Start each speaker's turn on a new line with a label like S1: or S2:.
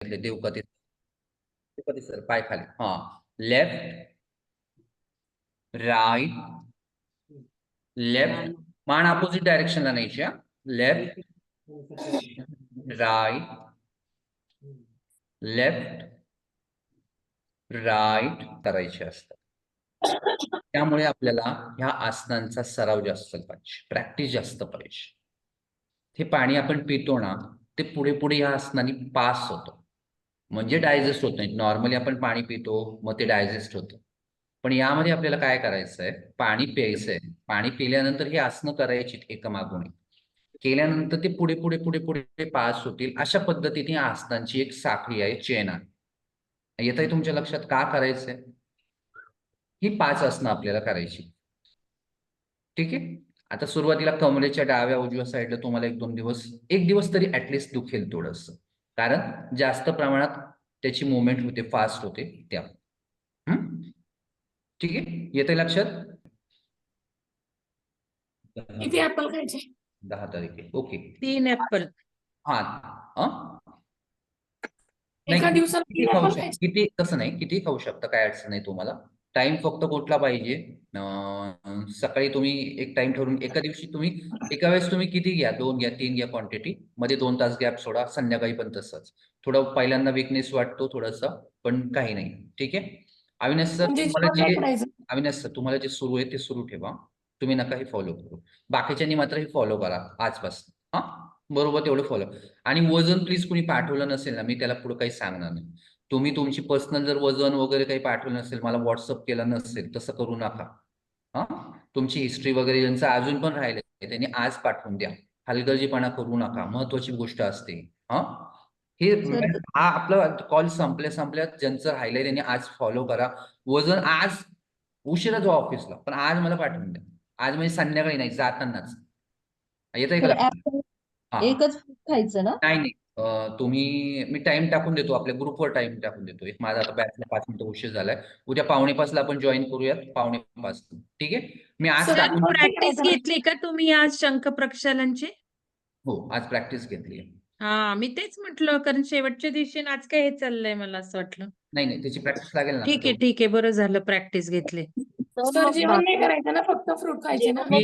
S1: देवकती देवकती sir? पाय खाली. हा. लेफ्ट राईट लेफ्ट मान अपोजिट डायरेक्शनला न्यायची हा. लेफ्ट राईट लेफ्ट राईट करायचे असतात. त्यामुळे आपल्याला ह्या आसनांचा सराव जास्त पाहिजे. प्रॅक्टिस जास्त पाहिजे. हे पाणी आपण पितो ना ते पुढे पुढे ह्या आसनाने पास होतं. म्हणजे डायजेस्ट होत नाही नॉर्मली आपण पाणी पितो मग ते डायजेस्ट होतं. पण यामध्ये आपल्याला काय करायचं आहे? पाणी प्यायचंय पाणी पिल्यानंतर ही आसनं करायची एकामागून. एक केल्यानंतर ते पुढे पुढे पुढे पुढे पास होतील. अशा पद्धतीने आसनांची एक साखळी आहे चेन आहे. येत आहे तुमच्या लक्षात का करायचंय? ही पाच आसनं आपल्याला करायची. ठीक आहे? आता सुरुवातीला कमरेच्या डाव्या उजव्या साईडला तुम्हाला एक दोन दिवस एक दिवस तरी ऍटलिस्ट दुखेल थोडस. कारण जास्त प्रमाणात त्याची मुवमेंट होते फास्ट होते त्या? ठीक आहे? येते लक्षात?
S2: किती ऍपल खायचे?
S1: दहा तारीख ओके
S3: तीन ऍपल
S1: हा? नाही,
S2: दिवसाला
S1: किती खाऊ शकता किती तसं नाही किती खाऊ शकता? काय अडचण नाही तुम्हाला. टाइम फक्त कुठला पाहिजे. सकाळी तुम्ही एक टाइम ठरवून एका दिवशी तुम्ही एका वेळेस तुम्ही किती घ्या? दोन घ्या तीन घ्या क्वांटिटी मध्ये दोन तास गॅप सोडा संध्याकाळी पण तसंच. थोडं पहिल्यांदा विकनेस वाटतो थोडासा पण काही नाही. ठीक आहे? अविनाश सर
S2: म्हणजे
S1: तुम्हाला जे अविनाश सर तुम्हाला जे सुरू आहे ते सुरू ठेवा. तुम्ही नका हे फॉलो करू. बाकीच्यांनी मात्र हे फॉलो करा आजपासून. हा? बरोबर तेवढं फॉलो आणि वजन प्लीज कुणी पाठवलं नसेल ना मी त्याला पुढे काही सांगणार नाही. तुम्ही तुमची पर्सनल जर वजन वगैरे काही पाठवलं नसेल मला व्हॉट्सअप केलं नसेल तसं करू नका. हा? तुमची हिस्ट्री वगैरे ज्यांचं अजून पण राहिले त्यांनी आज पाठवून द्या. हलगर्जीपणा करू नका महत्वाची गोष्ट असते. हा? हे
S3: सर-
S1: हा आपला कॉल संपल्या संपल्यात ज्यांचं राहिलंय त्यांनी आज फॉलो करा. वजन आज उशिरा जाऊ ऑफिसला पण आज मला पाठवून द्या. आज म्हणजे संध्याकाळी नाही जातानाच. येत आहे का
S4: एकच खायचं ना?
S1: नाही नाही. अं, तुम्ही मी टाइम टाकून देतो आपल्या ग्रुपवर टाइम टाकून देतो. एक माझा आता बॅचला पाच मिनिटं उशीर झालाय. उद्या पावणे पाचला आपण जॉईन करूयात पावणे पाच ठीक आहे? मी आज
S2: सर,
S1: टाकून
S2: आपण-
S3: प्रॅक्टिस घेतली का तुम्ही आज शंख प्रक्षालनची?
S1: हो आज प्रॅक्टिस घेतली
S3: हा मी तेच म्हटलं कारण शेवटच्या दिवशी आणि आज काय हे चाललंय मला असं वाटलं.
S1: नाही नाही त्याची प्रॅक्टिस लागेल ना.
S3: ठीक आहे ठीक आहे. बरं झालं प्रॅक्टिस घेतली.
S2: सर जेवण नाही करायचं ना? फक्त फ्रूट खायचे ना?
S1: मी